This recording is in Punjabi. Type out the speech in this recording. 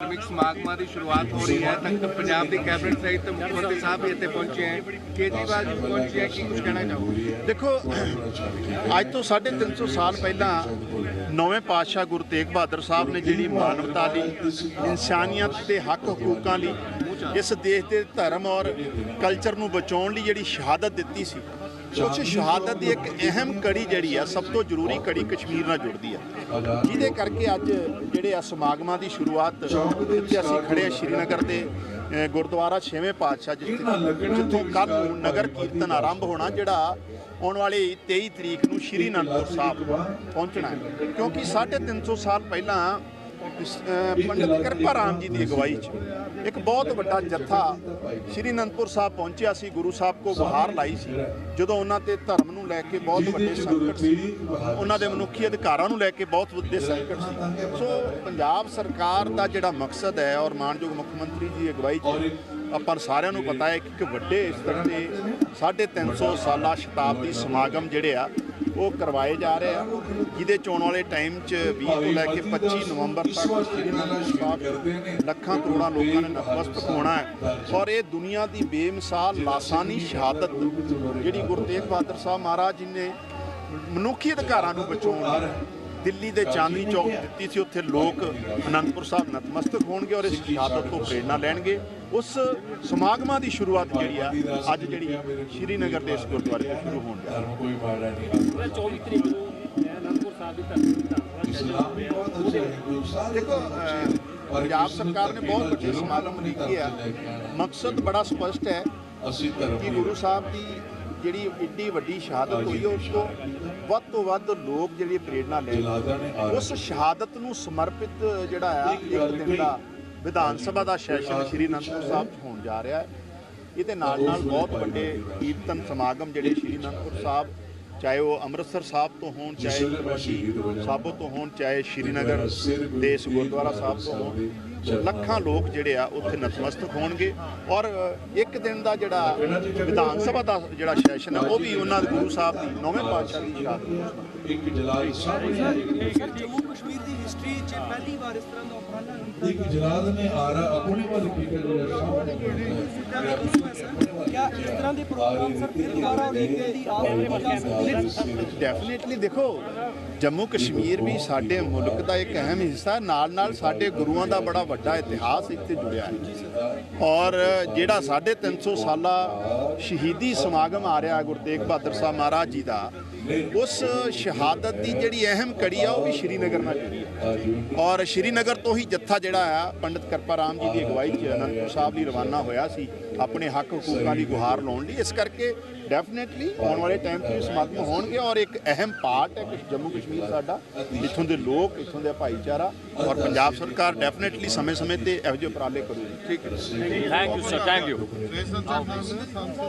ਧਾਰਮਿਕ ਸਮਾਗਮਾਂ ਦੀ ਸ਼ੁਰੂਆਤ ਹੋ ਰਹੀ ਹੈ ਤਖਤ ਪੰਜਾਬ ਦੀ ਕੈਬਨਿਟ ਸਹਿਤ ਮੁੱਖ ਮੰਤਰੀ ਸਾਹਿਬ ਵੀ ਇੱਥੇ ਪਹੁੰਚੇ ਹੈ। ਕੇਜਰੀਵਾਲ ਜੀ ਪਹੁੰਚੇ ਹੈ, ਕੀ ਕੁਝ ਕਹਿਣਾ ਚਾਹੋਗੇ? ਦੇਖੋ, ਅੱਜ ਤੋਂ 350 ਸਾਲ ਪਹਿਲਾਂ ਨੌਵੇਂ ਪਾਤਸ਼ਾਹ ਗੁਰੂ ਤੇਗ ਬਹਾਦਰ ਸਾਹਿਬ ਨੇ ਜਿਹੜੀ ਮਾਨਵਤਾ ਲਈ ਇਨਸਾਨੀਅਤ ਦੇ ਹੱਕ ਹਕੂਕਾਂ ਲਈ ਇਸ ਦੇਸ਼ ਦੇ ਧਰਮ ਔਰ ਕਲਚਰ ਨੂੰ ਬਚਾਉਣ ਲਈ ਜਿਹੜੀ ਸ਼ਹਾਦਤ ਦਿੱਤੀ ਸੀ ਉਸ ਸ਼ਹਾਦਤ ਦੀ ਇੱਕ ਅਹਿਮ ਕੜੀ ਜਿਹੜੀ ਆ ਸਭ ਤੋਂ ਜ਼ਰੂਰੀ ਕੜੀ ਕਸ਼ਮੀਰ ਨਾਲ ਜੁੜਦੀ ਆ। ਜਿਹਦੇ ਕਰਕੇ ਅੱਜ ਜਿਹੜੇ ਆ ਸਮਾਗਮਾਂ ਦੀ ਸ਼ੁਰੂਆਤ ਜਿੱਥੇ ਅਸੀਂ ਖੜੇ ਆ ਸ਼੍ਰੀਨਗਰ ਦੇ ਗੁਰਦੁਆਰਾ ਛੇਵੇਂ ਪਾਤਸ਼ਾਹ ਜਿੱਥੇ ਜਿੱਥੋਂ ਕੱਲ੍ਹ ਨੂੰ ਨਗਰ ਕੀਰਤਨ ਆਰੰਭ ਹੋਣਾ ਜਿਹੜਾ ਆਉਣ ਵਾਲੀ 23 ਤਰੀਕ ਨੂੰ ਸ਼੍ਰੀ ਅਨੰਦਪੁਰ ਸਾਹਿਬ ਪਹੁੰਚਣਾ ਹੈ। ਕਿਉਂਕਿ 350 ਸਾਲ ਪਹਿਲਾਂ ਪੰਡਿਤ ਕਿਰਪਾ ਰਾਮ ਜੀ ਦੀ ਅਗਵਾਈ 'ਚ ਇੱਕ ਬਹੁਤ ਵੱਡਾ ਜੱਥਾ ਸ਼੍ਰੀ ਅਨੰਦਪੁਰ ਸਾਹਿਬ ਪਹੁੰਚਿਆ ਸੀ ਗੁਰੂ ਸਾਹਿਬ ਕੋ ਗੁਹਾਰ ਲਾਈ ਸੀ। ਜਦੋਂ ਉਹਨਾਂ ਤੇ ਧਰਮ ਨੂੰ ਲੈ ਕੇ ਬਹੁਤ ਵੱਡੇ ਸੰਕਟ ਸੀ ਉਹਨਾਂ ਦੇ ਮਨੁੱਖੀ ਅਧਿਕਾਰਾਂ ਨੂੰ ਲੈ ਕੇ ਬਹੁਤ ਵੱਡੇ ਸੰਕਟ ਸੀ। ਸੋ ਪੰਜਾਬ ਸਰਕਾਰ ਦਾ ਜਿਹੜਾ ਮਕਸਦ ਹੈ ਔਰ ਮਾਨਯੋਗ ਮੁੱਖ ਮੰਤਰੀ ਦੀ ਅਗਵਾਈ 'ਚ ਆਪਾਂ ਸਾਰਿਆਂ ਨੂੰ ਪਤਾ ਹੈ ਕਿ ਇੱਕ ਵੱਡੇ ਸਤਰ ਤੇ 350 ਸਾਲਾ ਸ਼ਤਾਬਦੀ ਸਮਾਗਮ ਜਿਹੜੇ ਆ ਉਹ ਕਰਵਾਏ ਜਾ ਰਹੇ ਆ ਜਿਹਦੇ ਚ ਆਉਣ ਵਾਲੇ ਟਾਈਮ 'ਚ 20 ਤੋਂ ਲੈ ਕੇ 25 ਨਵੰਬਰ ਤੱਕ ਸ੍ਰੀ ਸਾਹਿਬ ਲੱਖਾਂ ਕਰੋੜਾਂ ਲੋਕਾਂ ਨੇ ਨਤਮਸਤਕ ਹੋਣਾ ਹੈ। ਔਰ ਇਹ ਦੁਨੀਆ ਦੀ ਬੇਮਿਸਾਲ ਲਾਸਾਨੀ ਸ਼ਹਾਦਤ ਜਿਹੜੀ ਗੁਰੂ ਤੇਗ ਬਹਾਦਰ ਸਾਹਿਬ ਮਹਾਰਾਜ ਜੀ ਨੇ ਮਨੁੱਖੀ ਅਧਿਕਾਰਾਂ ਨੂੰ ਬਚਾਉਣ ਲਈ ਦਿੱਲੀ ਦੇ ਚਾਂਦਨੀ ਚੌਕ ਦਿੱਤੀ ਸੀ ਉੱਥੇ ਲੋਕ ਅਨੰਦਪੁਰ ਸਾਹਿਬ ਨਤਮਸਤਕ ਹੋਣਗੇ ਔਰ ਇਸ ਸ਼ਹਾਦਤ ਤੋਂ ਪ੍ਰੇਰਣਾ ਲੈਣਗੇ। ਉਸ ਸਮਾਗਮਾਂ ਦੀ ਸ਼ੁਰੂਆਤ ਜਿਹੜੀ ਆ ਅੱਜ ਜਿਹੜੀ ਸ਼੍ਰੀਨਗਰ ਦੇ ਇਸ ਗੁਰਦੁਆਰੇ ਤੋਂ ਸ਼ੁਰੂ ਹੋਣ ਜਾ ਰਹੀ ਹੈ। ਕੋਈ ਮਾੜਾ ਨਹੀਂ 24 ਤਰੀਕ ਨੂੰ ਅਨੰਦਪੁਰ ਸਾਹਿਬ ਦੀ ਧਰਤੀ ਤੇ ਇਸਲਾਮ ਬਹੁਤ ਅੱਛਾ ਹੈ। ਗੁਰੂ ਸਾਹਿਬ ਦੇਖੋ ਅਹ, ਪੰਜਾਬ ਸਰਕਾਰ ਨੇ ਬਹੁਤ ਵੱਡੇ ਸਮਾਗਮ ਲਿਖੇ ਆ ਮਕਸਦ ਬੜਾ ਸਪਸ਼ਟ ਹੈ ਅਸੀਂ ਧਰਮ ਗੁਰੂ ਸਾਹਿਬ ਦੀ ਜਿਹੜੀ ਏਡੀ ਵੱਡੀ ਸ਼ਹਾਦਤ ਹੋਈ ਹੈ ਉਸ ਤੋਂ ਵੱਧ ਤੋਂ ਵੱਧ ਲੋਕ ਜਿਹੜੀ ਪ੍ਰੇਰਣਾ ਲੈਣ ਆ ਉਸ ਸ਼ਹਾਦਤ ਨੂੰ ਸਮਰਪਿਤ ਜਿਹੜਾ ਆ ਇੱਕ ਦਿਨ ਦਾ ਵਿਧਾਨ ਸਭਾ ਦਾ ਸੈਸ਼ਨ ਸ਼੍ਰੀ ਅਨੰਦਪੁਰ ਸਾਹਿਬ ਹੋਣ ਜਾ ਰਿਹਾ ਹੈ। ਇਹਦੇ ਨਾਲ ਨਾਲ ਬਹੁਤ ਵੱਡੇ ਕੀਰਤਨ ਸਮਾਗਮ ਜਿਹੜੇ ਸ਼੍ਰੀ ਅਨੰਦਪੁਰ ਸਾਹਿਬ ਚਾਹੇ ਉਹ ਅੰਮ੍ਰਿਤਸਰ ਸਾਹਿਬ ਤੋਂ ਹੋਣ ਚਾਹੇ ਸਾਬੋ ਤੋਂ ਹੋਣ ਚਾਹੇ ਸ਼੍ਰੀਨਗਰ ਦੇ ਇਸ ਗੁਰਦੁਆਰਾ ਸਾਹਿਬ ਤੋਂ ਹੋਣ ਲੱਖਾਂ ਲੋਕ ਜਿਹੜੇ ਆ ਉੱਥੇ ਨਤਮਸਤਕ ਹੋਣਗੇ ਔਰ ਇੱਕ ਦਿਨ ਦਾ ਜਿਹੜਾ ਵਿਧਾਨ ਸਭਾ ਦਾ ਜਿਹੜਾ ਸੈਸ਼ਨ ਹੈ ਉਹ ਵੀ ਉਹਨਾਂ ਦੇ ਗੁਰੂ ਸਾਹਿਬ ਦੀ ਨੌਵੇਂ ਪਾਤਸ਼ਾਹ ਦੀ ਸ਼ਹਾਦਤ ਇੱਕ ਜਲਾਲ ਸਾਹਮਣੇ ਸਰ ਜੰਮੂ ਕਸ਼ਮੀਰ ਦੀ ਹਿਸਟਰੀ 'ਚ ਪਹਿਲੀ ਵਾਰ ਇਸ ਤਰ੍ਹਾਂ ਦਾ ਉਪਰਾਲਾ ਕੀਤਾ ਇੱਕ ਜਲਾਲ ਨੇ ਆ ਰਹਾ ਆਪਣੇ ਵੱਲ ਕੀ ਕਰ ਰਿਹਾ ਸਾਹਮਣੇ ਕਿਆ ਇਸ ਤਰ੍ਹਾਂ ਦੇ ਪ੍ਰੋਗਰਾਮ ਸਰ ਫਿਰ ਦੁਬਾਰਾ ਉਲੀਕਣ ਦੀ ਆਸ ਡੈਫੀਨਿਟਲੀ ਦੇਖੋ ਜੰਮੂ ਕਸ਼ਮੀਰ ਵੀ ਸਾਡੇ ਮੁਲਕ ਦਾ ਇੱਕ ਅਹਿਮ ਹਿੱਸਾ ਨਾਲ ਨਾਲ ਸਾਡੇ ਗੁਰੂਆਂ ਦਾ ਬੜਾ ਵੱਡਾ ਇਤਿਹਾਸ ਇੱਥੇ ਜੁੜਿਆ ਹੈ। ਔਰ ਜਿਹੜਾ 350 ਸਾਲਾ ਸ਼ਹੀਦੀ ਸਮਾਗਮ ਆ ਰਿਹਾ ਗੁਰੂ ਤੇਗ ਬਹਾਦਰ ਸਾਹਿਬ ਮਹਾਰਾਜ ਜੀ ਦਾ, ਉਸ ਸ਼ਹਾਦਤ ਦੀ ਜਿਹੜੀ ਅਹਿਮ ਕੜੀ ਆ, ਉਹ ਵੀ ਸ਼੍ਰੀਨਗਰ ਨਾਲ ਜੁੜੀ ਹੈ। ਔਰ ਸ਼੍ਰੀਨਗਰ ਤੋਂ ਹੀ ਜੱਥਾ ਜਿਹੜਾ ਆ, ਪੰਡਿਤ ਕਿਰਪਾ ਰਾਮ ਜੀ ਦੀ ਅਗਵਾਈ 'ਚ ਅਨੰਦਪੁਰ ਸਾਹਿਬ ਲਈ ਰਵਾਨਾ ਹੋਇਆ ਸੀ, ਆਪਣੇ ਹੱਕ ਹਕੂਕਾਂ ਦੀ ਗੁਹਾਰ ਲਾਉਣ ਲਈ। ਇਸ ਕਰਕੇ ਡੈਫੀਨਿਟਲੀ ਆਉਣ ਵਾਲੇ ਟਾਈਮ 'ਚ ਇਹ ਸਮਾਗਮ ਹੋਣਗੇ ਔਰ ਇੱਕ ਅਹਿਮ ਪਾਰਟ ਹੈ ਕਿ ਜੰਮੂ ਕਸ਼ਮੀਰ ਸਾਡਾ, ਇੱਥੋਂ ਦੇ ਲੋਕ, ਇੱਥੋਂ ਦਾ ਭਾਈਚਾਰਾ ਔਰ ਪੰਜਾਬ ਸਰਕਾਰ ਡੈਫੀਨਿਟਲੀ ਸਮੇਂ-ਸਮੇਂ ਤੇ ਇਹੋ ਜਿਹੇ ਉਪਰਾਲੇ ਕਰੂਗੀ ਠੀਕ ਹੈ। Thank you sir thank you